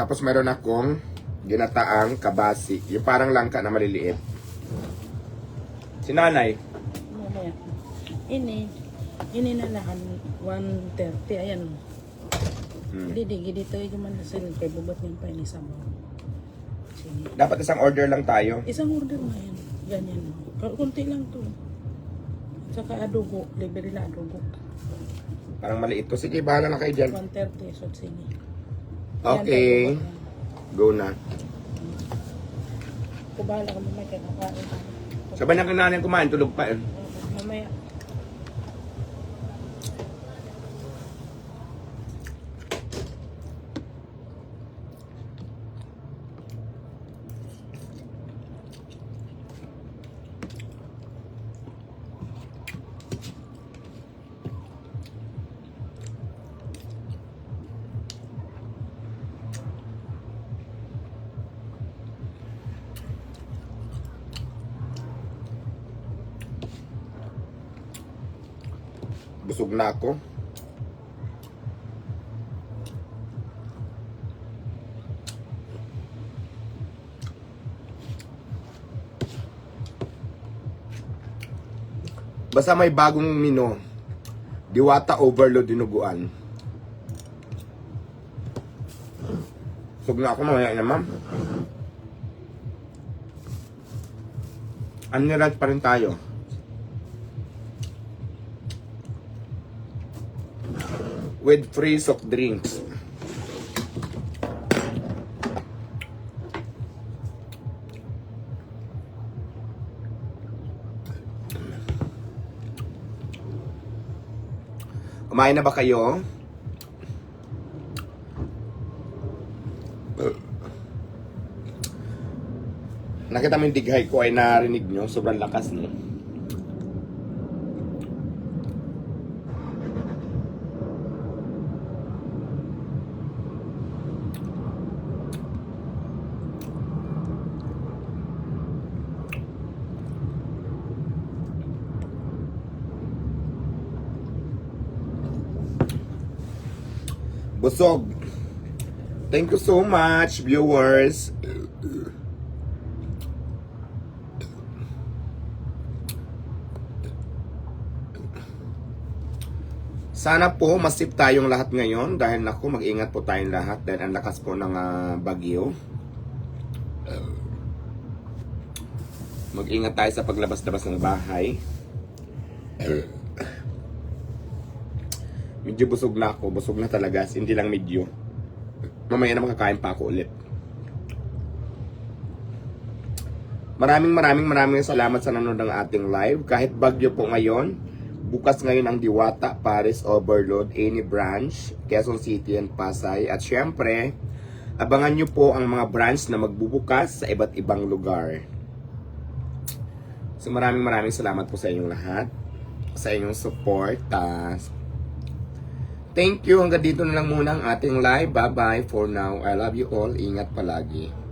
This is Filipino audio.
Tapos meron akong ginataang kabasi. Yung parang langka na maliliit. Si nanay. Ini. Ini na lang. 130. Ayan. Hmm. Hindi, di. Dito yung man sa kay bubot ng pa ni Sabaw. Sige. Dapat isang order lang tayo. Isang order na yan. Ganyan. Kunti lang to. Saka adobo. Libre na adobo. Parang maliit to. Sige, bahala na kayo dyan. 130. So, sige. Okay. Go na. Kung bahala ka mamaya. Sabay na nanay kumain, tulog pa. Eh. Mamaya. Busog na ako. Basta may bagong mino. Diwata overload dinuguan. Busog na ako mamaya na ma'am. Unnirat pa rin tayo. With free soft drinks. Kumain na ba kayo? Nakita mo yung dighay ko ay narinig nyo. Sobrang lakas no. Busog. Thank you so much, viewers. Sana po masip tayong lahat ngayon dahil naku mag-ingat po tayong lahat dahil ang lakas po ng ah, bagyo. Mag-ingat tayo sa paglabas-labas ng bahay. Medyo busog na ako. Busog na talaga. Hindi lang medyo. Mamaya na makakain pa ako ulit. Maraming maraming maraming salamat sa nanonood ng ating live. Kahit bagyo po ngayon, bukas ngayon ang Diwata, Paris Overload, Any Branch, Quezon City and Pasay. At syempre, abangan nyo po ang mga branch na magbubukas sa iba't ibang lugar. So maraming maraming salamat po sa inyong lahat. Sa inyong support. ah, Thank you. Hanggang dito na lang muna ang ating live. Bye-bye for now. I love you all. Ingat palagi.